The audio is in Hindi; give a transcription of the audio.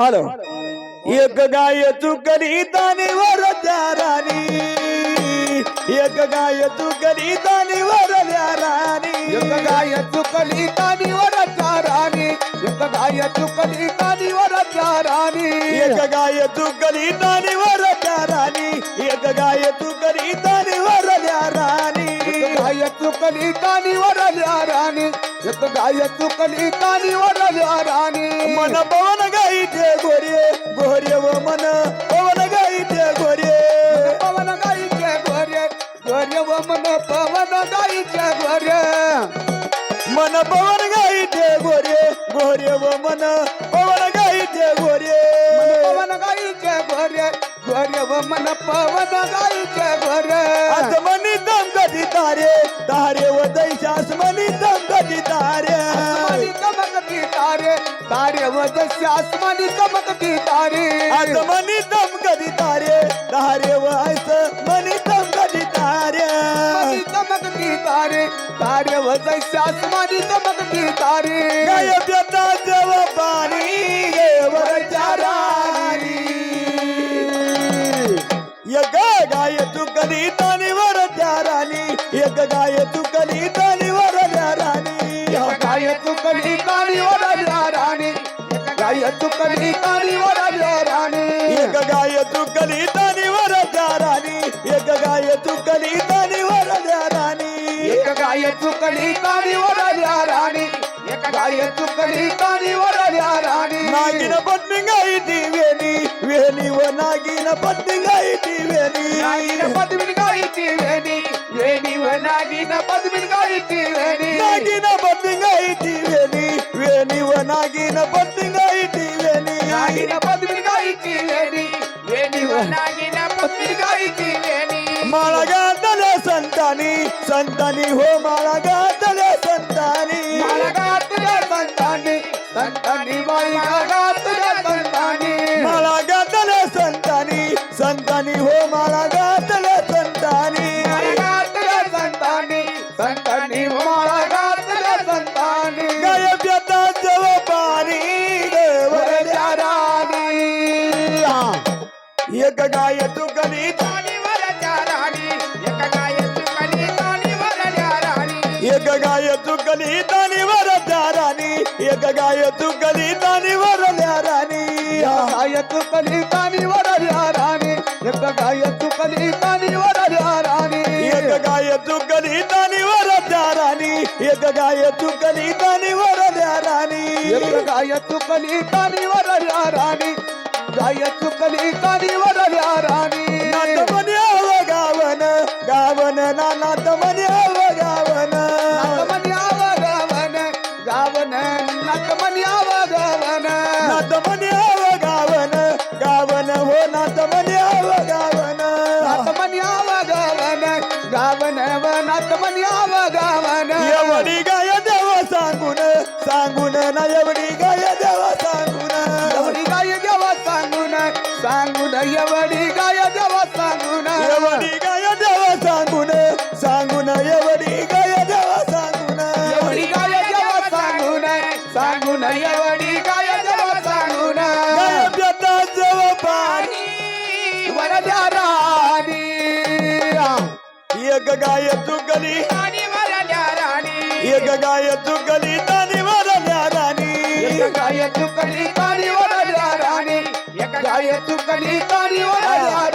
हॅलो। एक गाय चुकली दानीवर त्या राणी एक गाय चुकली दानीवर त्या राणी एक गाय चुकली कानीवर चारानी एक गाय चुकली कानीवर चारानी एक गाय चुकली दानीवर त्या राणी एक गाय चुकली दानीवर त्या राणी एक गाय चुकली कानीवर राणी एक गाय चुकली कानीवर राणी मन पवन गाईचे गोरे गोरे व मन पवन गाईचे गोरे पवन गाईचे गोरे गोरे व मन पवन गाईचे गोरे मन पवन गाईचे गोरे गोरे व मन पवन गाईचे गोरे पवन गाईचे गोरे गोरे व मन पवन गाईचे गोरे आसमनी दम कधी तारे तारे व दैशास मनी दम कधी तारे तारे व जसे आसमानी चमकती तारे. आसमानी चमकती तारे. तारे व आसमानी चमकती तारे. चमकती तारे. तारे व जसे आसमानी चमकती तारे. गायब देव पाणी गाय तू कधी तानी वर त्या राणी. एक गाय तू ఎత్తు కలితాని వరజారాని. ఎగగా ఎత్తు కలితాని వరజారాని. ఎగగా ఎత్తు కలితాని వరజారాని. ఎగగా ఎత్తు కలితాని వరజారాని. ఎగగా ఎత్తు కలితాని వరజారాని. నాగిన పట్నిగా ఇటీవేని వేనివ నాగిన పట్నిగా ఇటీవేని నాగిన పట్నిగా ఇటీవేని వేనివ నాగిన పట్నిగా ఇటీవేని నాగిన ಮಳಗಾದಲೆ ಸಂತಾನಿ ಸಂತಾನಿ ಹೋ ಮಳಗಾದಲೆ राणी एक गाय चुकली तानी वरल्या राणी गाय चुकली ताणी वरल्या राणी एक गाय चुकली ताणी वरल्या राणी एक गाय चुकली तानी वरल्या राणी एक गाय चुकली तानी वरल्या राणी एक गाय चुकली ताणी वरल्या राणी गाय चुकली ताणी वरल्या राणी नात म्हण्याव गावन गावन ना नात नातमन्याव गावन सांगून सांगून ना एवढी गाय देव सांगून. एवढी गाय देवा सांगून सांगून एवढी गाय देवा सांगून. एवढी गाय वरद्या राणी एक गाय चुकली राणी वरद्या राणी एक गाय चुकली तानी वरल्या राणी एक गाय चुकली ताणी वरद्या राणी एक गाय चुकली ताणी वरद्या